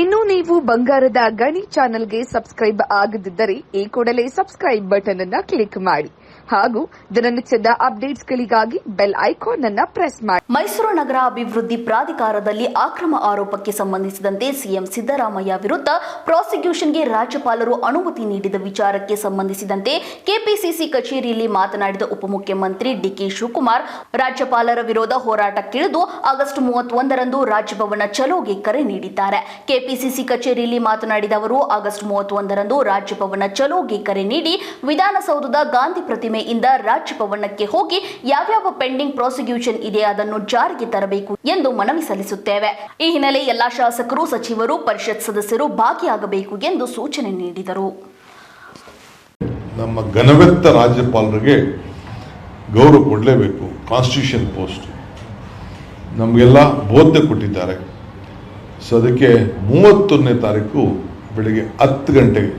ಇನ್ನು ನೀವು ಬಂಗಾರದ ಗಣಿ ಚಾನೆಲ್ಗೆ ಸಬ್ಸ್ಕ್ರೈಬ್ ಆಗದಿದ್ದರೆ ಈ ಕೂಡಲೇ ಸಬ್ಸ್ಕ್ರೈಬ್ ಬಟನ್ ಅನ್ನ ಕ್ಲಿಕ್ ಮಾಡಿ. ಹಾಗೂ ದಿನನಿತ್ಯದ ಅಪ್ಡೇಟ್ಸ್ಗಳಿಗಾಗಿ ಬೆಲ್ ಐಕಾನ್ ಅನ್ನ ಪ್ರೆಸ್ ಮಾಡಿ. ಮೈಸೂರು ನಗರ ಅಭಿವೃದ್ಧಿ ಪ್ರಾಧಿಕಾರದಲ್ಲಿ ಅಕ್ರಮ ಆರೋಪಕ್ಕೆ ಸಂಬಂಧಿಸಿದಂತೆ ಸಿಎಂ ಸಿದ್ದರಾಮಯ್ಯ ವಿರುದ್ಧ ಪ್ರಾಸಿಕ್ಯೂಷನ್ಗೆ ರಾಜ್ಯಪಾಲರು ಅನುಮತಿ ನೀಡಿದ ವಿಚಾರಕ್ಕೆ ಸಂಬಂಧಿಸಿದಂತೆ ಕೆಪಿಸಿಸಿ ಕಚೇರಿಯಲ್ಲಿ ಮಾತನಾಡಿದ ಉಪಮುಖ್ಯಮಂತ್ರಿ ಡಿಕೆ ಶಿವಕುಮಾರ್, ರಾಜ್ಯಪಾಲರ ವಿರೋಧ ಹೋರಾಟಕ್ಕಿಳಿದು ಆಗಸ್ಟ್ ಮೂವತ್ತೊಂದರಂದು ರಾಜಭವನ ಚಲೋಗೆ ಕರೆ ನೀಡಿದ್ದಾರೆ. ಕೆಪಿಸಿಸಿ ಕಚೇರಿಯಲ್ಲಿ ಮಾತನಾಡಿದ ಅವರು, ಆಗಸ್ಟ್ ಮೂವತ್ತೊಂದರಂದು ರಾಜ್ಯಭವನ ಚಲೋಗೆ ಕರೆ ನೀಡಿ ವಿಧಾನಸೌಧದ ಗಾಂಧಿ ಪ್ರತಿಮೆಯಿಂದ ರಾಜ್ಯಭವನಕ್ಕೆ ಹೋಗಿ ಯಾವ್ಯಾವ ಪೆಂಡಿಂಗ್ ಪ್ರಾಸಿಕ್ಯೂಷನ್ ಇದೆ ಅದನ್ನು ಜಾರಿಗೆ ತರಬೇಕು ಎಂದು ಮನವಿ ಸಲ್ಲಿಸುತ್ತೇವೆ. ಈ ಹಿನ್ನೆಲೆ ಎಲ್ಲಾ ಶಾಸಕರು, ಸಚಿವರು, ಪರಿಷತ್ ಸದಸ್ಯರು ಭಾಗಿಯಾಗಬೇಕು ಎಂದು ಸೂಚನೆ ನೀಡಿದರು. ನಮ್ಮ ಘನವೆತ್ತ ರಾಜ್ಯಪಾಲರಿಗೆ ಗೌರವ ಕೊಡಲೇಬೇಕು. ಕಾನ್ಸ್ಟಿಟ್ಯೂಷನ್ ಪೋಸ್ಟ್ ನಮಗೆಲ್ಲ ಬೋಧನೆ ಕೊಟ್ಟಿದ್ದಾರೆ. ಸೊ ಅದಕ್ಕೆ ಮೂವತ್ತೊಂದನೇ ತಾರೀಕು ಬೆಳಿಗ್ಗೆ ಹತ್ತು ಗಂಟೆಗೆ,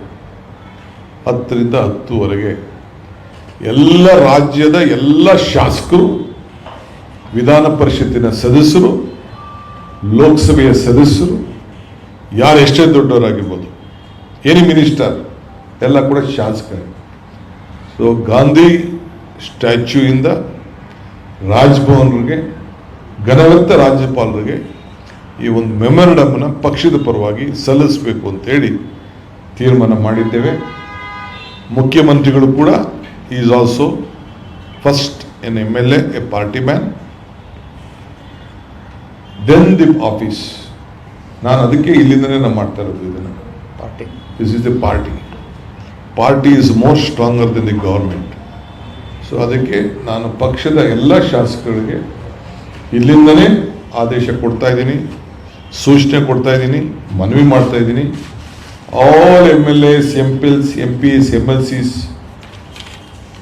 ಹತ್ತರಿಂದ ಹತ್ತುವರೆಗೆ ಎಲ್ಲ ರಾಜ್ಯದ ಎಲ್ಲ ಶಾಸಕರು, ವಿಧಾನ ಪರಿಷತ್ತಿನ ಸದಸ್ಯರು, ಲೋಕಸಭೆಯ ಸದಸ್ಯರು, ಯಾರು ಎಷ್ಟೇ ದೊಡ್ಡವರಾಗಿರ್ಬೋದು ಎನಿ ಮಿನಿಸ್ಟರ್ ಎಲ್ಲ ಕೂಡ ಶಾಸಕರೇ. ಸೊ ಗಾಂಧಿ ಸ್ಟ್ಯಾಚ್ಯೂಯಿಂದ ರಾಜ್ಭವನ್ರಿಗೆ ಘನವಂತ ರಾಜ್ಯಪಾಲರಿಗೆ ಈ ಒಂದು ಮೆಮೊರಂಡಮ್ನ ಪಕ್ಷದ ಪರವಾಗಿ ಸಲ್ಲಿಸಬೇಕು ಅಂತೇಳಿ ತೀರ್ಮಾನ ಮಾಡಿದ್ದೇವೆ. ಮುಖ್ಯಮಂತ್ರಿಗಳು ಕೂಡ is also first N M L A party man then the office ನಾನು ಅದಕ್ಕೆ ಇಲ್ಲಿಂದನೇ ನಾನು ಮಾಡ್ತಾ ಇರೋದು ಇದನ್ನು. Party this is the party party is more stronger than the government so ಅದಕ್ಕೆ ನಾನು ಪಕ್ಷದ ಎಲ್ಲ ಶಾಸಕರಿಗೆ ಇಲ್ಲಿಂದನೇ ಆದೇಶ ಕೊಡ್ತಾ ಇದ್ದೀನಿ. ಸೂಚನೆ ಕೊಡ್ತಾ ಇದ್ದೀನಿ, ಮನವಿ ಮಾಡ್ತಾ ಇದ್ದೀನಿ. All M L S M M M Ps M L Cs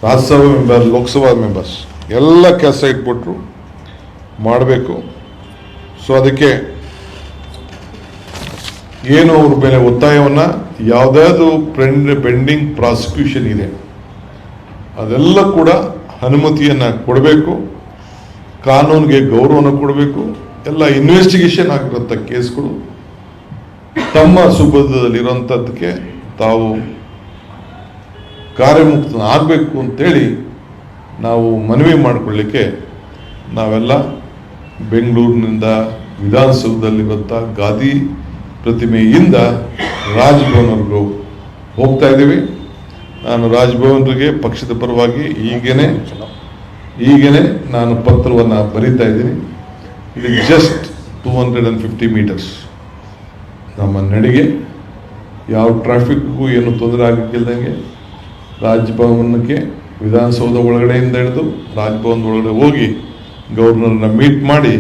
Rajya Sabha member Lok Sabha members, ಎಲ್ಲ ಕೆಲಸ ಇಟ್ಬಿಟ್ರು ಮಾಡಬೇಕು. ಸೊ ಅದಕ್ಕೆ ಏನು ಅವ್ರ ಮೇಲೆ ಒತ್ತಾಯವನ್ನು, ಯಾವುದಾದ್ರು ಪೆಂಡ್ ಪೆಂಡಿಂಗ್ ಪ್ರಾಸಿಕ್ಯೂಷನ್ ಇದೆ. ಅದೆಲ್ಲ ಕೂಡ ಅನುಮತಿಯನ್ನು ಕೊಡಬೇಕು. ಕಾನೂನಿಗೆ ಗೌರವನ ಕೊಡಬೇಕು. ಎಲ್ಲ ಇನ್ವೆಸ್ಟಿಗೇಷನ್ ಆಗಿರೋಂಥ ಕೇಸ್ಗಳು ತಮ್ಮ ಸುಬದ್ಧದಲ್ಲಿರುವಂಥದ್ದಕ್ಕೆ ತಾವು ಕಾರ್ಯಮುಕ್ತ ಆಗಬೇಕು ಅಂತೇಳಿ ನಾವು ಮನವಿ ಮಾಡಿಕೊಳ್ಳಿಕ್ಕೆ ನಾವೆಲ್ಲ ಬೆಂಗಳೂರಿನಿಂದ ವಿಧಾನಸೌಧದಲ್ಲಿರುವಂಥ ಗಾದಿ ಪ್ರತಿಮೆಯಿಂದ ರಾಜ್ಭವನ್ವರೆಗೂ ಹೋಗ್ತಾ ಇದ್ದೀವಿ. ನಾನು ರಾಜಭವನರಿಗೆ ಪಕ್ಷದ ಪರವಾಗಿ ಈಗೇನೆ ಈಗೇನೆ ನಾನು ಪತ್ರವನ್ನು ಬರೀತಾ ಇದ್ದೀನಿ. ಇದು just two hundred and fifty metres ನಮ್ಮ ನಡಿಗೆ ಯಾವ ಟ್ರಾಫಿಕ್ಗೂ ಏನು ತೊಂದರೆ ಆಗಕ್ಕಿಲ್ದಂಗೆ ರಾಜ್ಭವನಕ್ಕೆ ವಿಧಾನಸೌಧ ಒಳಗಡೆಯಿಂದ ಹಿಡಿದು ರಾಜ್ಭವನದ ಒಳಗಡೆ ಹೋಗಿ ಗವರ್ನರನ್ನ ಮೀಟ್ ಮಾಡಿ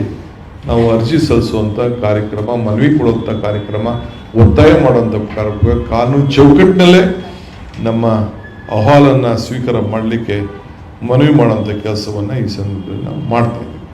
ನಾವು ಅರ್ಜಿ ಸಲ್ಲಿಸುವಂಥ ಕಾರ್ಯಕ್ರಮ, ಮನವಿ ಕೊಡುವಂಥ ಕಾರ್ಯಕ್ರಮ, ಒತ್ತಾಯ ಮಾಡುವಂಥ ಕಾರ್ಯಕ್ರಮ, ಕಾನೂನು ಚೌಕಟ್ಟಿನಲ್ಲೇ ನಮ್ಮ ಅಹವಾಲನ್ನು ಸ್ವೀಕಾರ ಮಾಡಲಿಕ್ಕೆ ಮನವಿ ಮಾಡುವಂಥ ಕೆಲಸವನ್ನು ಈ ಸಂದರ್ಭದಲ್ಲಿ ನಾವು ಮಾಡ್ತಾ ಇದ್ದೀವಿ.